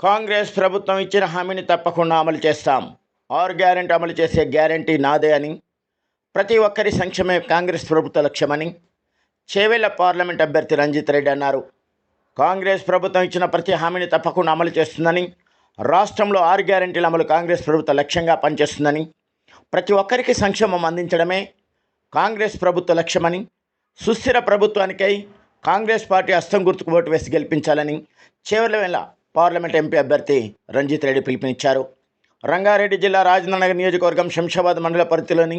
కాంగ్రెస్ ప్రభుత్వం ఇచ్చిన హామీని తప్పకుండా అమలు చేస్తాం. ఆరు గ్యారెంటీ అమలు చేసే గ్యారెంటీ నాదే అని ప్రతి ఒక్కరి సంక్షేమే కాంగ్రెస్ ప్రభుత్వ లక్ష్యమని చేవేళ్ళ పార్లమెంట్ అభ్యర్థి రంజిత్ రెడ్డి అన్నారు. కాంగ్రెస్ ప్రభుత్వం ఇచ్చిన ప్రతి హామీని తప్పకుండా అమలు చేస్తుందని రాష్ట్రంలో ఆరు గ్యారెంటీల అమలు కాంగ్రెస్ ప్రభుత్వ లక్ష్యంగా పనిచేస్తుందని ప్రతి ఒక్కరికి సంక్షేమం అందించడమే కాంగ్రెస్ ప్రభుత్వ లక్ష్యమని సుస్థిర ప్రభుత్వానికై కాంగ్రెస్ పార్టీ అస్తం గుర్తుకు ఓటు వేసి గెలిపించాలని చేవెళ్ళ పార్లమెంట్ ఎంపీ అభ్యర్థి రంజిత్ రెడ్డి పిలుపునిచ్చారు. రంగారెడ్డి జిల్లా రాజేంద్రనగర్ నియోజకవర్గం శంషాబాద్ మండల పరిధిలోని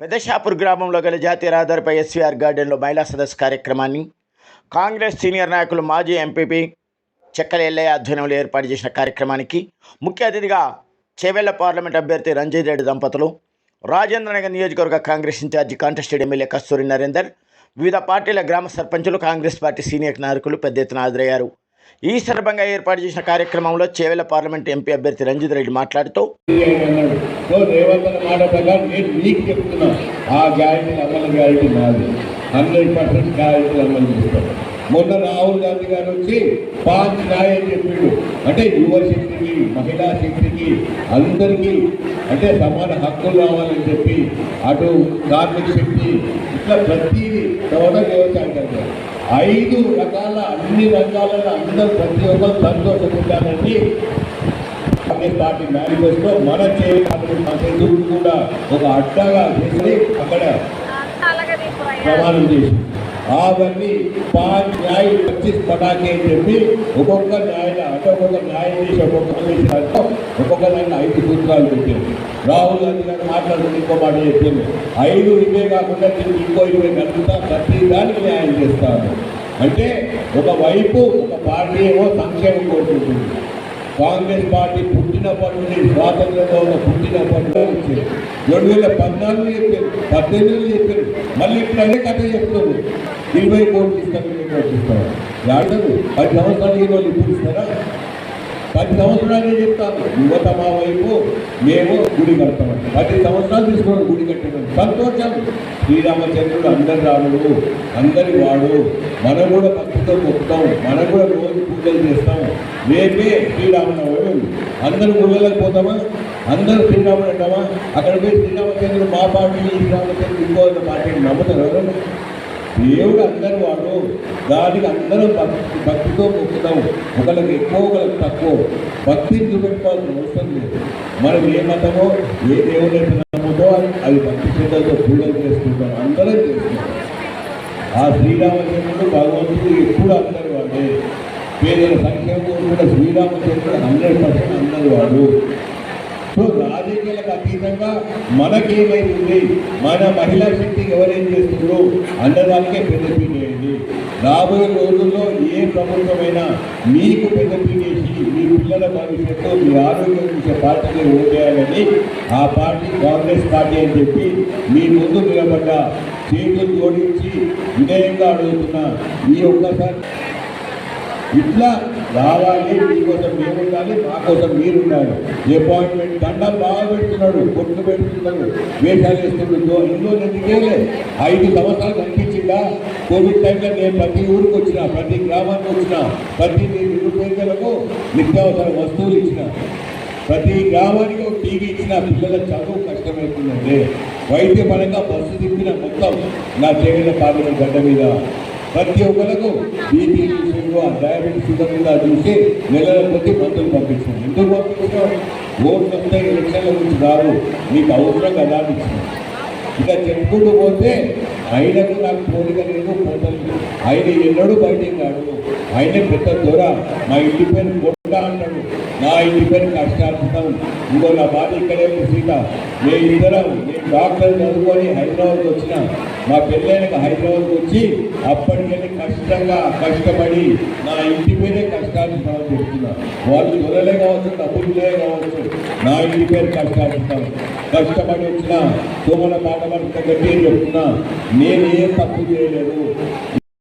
పెద్దషాపూర్ గ్రామంలో గల జాతీయ రహదారిపై ఎస్వీఆర్ గార్డెన్లో మహిళా సదస్సు కార్యక్రమాన్ని కాంగ్రెస్ సీనియర్ నాయకులు మాజీ ఎంపీపీ చెక్కల ఎల్లయ్య ఆధ్వర్యంలో ఏర్పాటు చేసిన కార్యక్రమానికి ముఖ్య అతిథిగా చేవెళ్ళ పార్లమెంట్ అభ్యర్థి రంజిత్ రెడ్డి దంపతులు రాజేంద్రనగర్ నియోజకవర్గ Congress incharge contested MLA Kasturi Narender వివిధ పార్టీల గ్రామ సర్పంచులు కాంగ్రెస్ పార్టీ సీనియర్ నాయకులు పెద్ద ఎత్తున హాజరయ్యారు. ఈ సందర్భంగా ఏర్పాటు చేసిన కార్యక్రమంలో చేవెల పార్లమెంట్ ఎంపీ అభ్యర్థి రంజిత్ రెడ్డి మాట్లాడుతూ నేను నీకు ఆ మొన్న రాహుల్ గాంధీ గారు వచ్చి పాంచ్ న్యాయ అని చెప్పిండు. అంటే యువ శక్తికి మహిళా శక్తికి అందరికీ అంటే సమాన హక్కులు రావాలని చెప్పి అటు కార్మిక శక్తి ఇట్లా ప్రతి తర్వాత వ్యవసాయం చేస్తారు. ఐదు రకాల అన్ని రంగాలలో అందరూ ప్రతి ఒక్కరు సంతోషపడ్డారని కాంగ్రెస్ పార్టీ మేనిఫెస్టో మన చేయాలి కూడా ఒక అడ్డగా చేసి అక్కడ ప్రమాణం చేసి అవన్నీ పాంచ్ న్యాయ పచ్చిస్ పటాకే అని చెప్పి ఒక్కొక్క న్యాయ అంటే ఒక్కొక్క న్యాయం చేసి ఒక్కొక్క కమిషన్ ఒక్కొక్క దాంట్లో ఐదు సూత్రాలు పెట్టారు రాహుల్ గాంధీ గారు మాట్లాడుతుంది ఇంకో మాట చెప్పింది. ఐదు ఇవే కాకుండా దీనికి ఇంకో ఇరవై కలుగుతా ప్రతి దానికి న్యాయం చేస్తారు అంటే ఒకవైపు ఒక పార్టీ ఏమో సంక్షేమం కోరుకుంటుంది. కాంగ్రెస్ పార్టీ పుట్టినప్పటి నుండి స్వాతంత్రంలో ఉన్న పుట్టినప్పటి నుంచి రెండు వేల పద్నాలుగు చెప్పారు పద్దెనిమిది చెప్పారు. మళ్ళీ ఇప్పుడు అదే కథ చెప్తుంది. ఇరవై కోట్లు ఇస్తాను ఇరవై కోట్లు పది సంవత్సరాలు ఈ రోజు ఇప్పుడు ఇస్తారా పది సంవత్సరాలే చెప్తాను యువత మా వైపు మేము గుడి కడతాం. పది సంవత్సరాలు తీసుకున్నాడు గుడి కట్టడం. సంతోషం. శ్రీరామచంద్రుడు అందరి రాముడు అందరి వాడు. మనం కూడా భక్తితో మొక్కుతాం. మనం కూడా రేపే శ్రీరామనవమి ఉంది. అందరూ గుళ్ళలకు పోతామా అందరూ శ్రీరాముడు అంటామా అక్కడ పోయి శ్రీరామచంద్రుడు మా పార్టీ శ్రీరామచంద్రుడు ఇంకో పార్టీ నమ్ముతారు ఎవరు? దేవుడు అందరూ వాడు. దానికి అందరం భక్తి భక్తితో మొక్కుతాం. ఒకళ్ళకి ఎక్కువ ఒకళ్ళకి తక్కువ. భక్తిని చూపెట్టుకోవాల్సిన అవసరం లేదు. మనం ఏ మతమో ఏ దేవుడు నమ్ముతో అది భక్తి శ్రద్ధలతో పూజలు చేసుకుంటాం. అందరం చేసుకుంటాం. ఆ శ్రీరామచంద్రుడు భగవంతుడు ఎప్పుడు అందరూ వాడే సంక్షేమం కూడా శ్రీరామచంద్రుడు హండ్రెడ్ పర్సెంట్ అందరు సో రాజకీయాలకు అతీతంగా మనకేమైంది? మన మహిళా శక్తి ఎవరేం చేస్తుందో అన్నదానికే పెద్దపీట వేయండి రాబోయే రోజుల్లో ఏ ప్రభుత్వమైనా మీకు పెద్దపీట వేసి మీ పిల్లల భవిష్యత్తు మీ ఆరోగ్యం చేసే పార్టీని ఓటేయాలని ఆ పార్టీ కాంగ్రెస్ పార్టీ అని చెప్పి మీ ముందు నిలబడ్డ చేతులు జోడించి వినయంగా అడుగుతున్నా ఈ ఒక్కసారి ఇట్లా రావాలి మీకోసం మేము ఉండాలి మా కోసం మీరు ఉండాలి అపాయింట్మెంట్ దండం బాగా పెడుతున్నాడు కొట్లు పెడుతున్నాడు వేషాలు వేస్తున్నాడు ఇందులో ఎందుకేలే ఐదు సంవత్సరాలు కనిపించిందా? కోవిడ్ టైంలో నేను ప్రతి ఊరికి వచ్చిన ప్రతి గ్రామానికి వచ్చిన ప్రతి నిరుపేదలకు నిత్యావసర వస్తువులు ఇచ్చిన ప్రతి గ్రామానికి ఒక టీవీ ఇచ్చిన పిల్లల చదువు కష్టమవుతుందండి వైద్య పరంగా బస్సు తిప్పిన మొత్తం నా చేసిన పాలన గడ్డ మీద ప్రతి ఒక్కరికి బీపీ విషయంలో డయాబెటీస్ షుగర్ చూసి నెలల కొద్ది మందులు పంపించాను ఎందుకు పంపించాం ఓట్లు వస్తాయి ఎలక్షన్ల గురించి రావు మీకు అవసరం కదా అని ఇక చెప్పుకుంటూ పోతే ఆయనకు నాకు పోలిక లేదు పోతలేదు. ఆయన ఎన్నడూ బయటికి కాడు ఆయన పెద్ద దూర. మా ఇంటి పేరు నా ఇంటి పేరు ఇంకో నా భార్య ఇక్కడే ఉంది సీత. నేను ఇద్దరం నేను డాక్టర్ చదువుకొని హైదరాబాద్కి వచ్చిన. మా పెళ్ళైనక హైదరాబాద్కి వచ్చి అప్పటికెళ్ళి కష్టంగా కష్టపడి నా ఇంటి పేరే కష్టార్జితం అని చెప్తున్నా. వాళ్ళు దొరలే కావచ్చు డబ్బులే కావచ్చు. నా ఇంటి పేరు కష్టార్జితం కష్టపడి వచ్చిన తోమల పాట పడితే గట్టి చెప్తున్నా. నేను ఏం తప్పు చేయలేదు.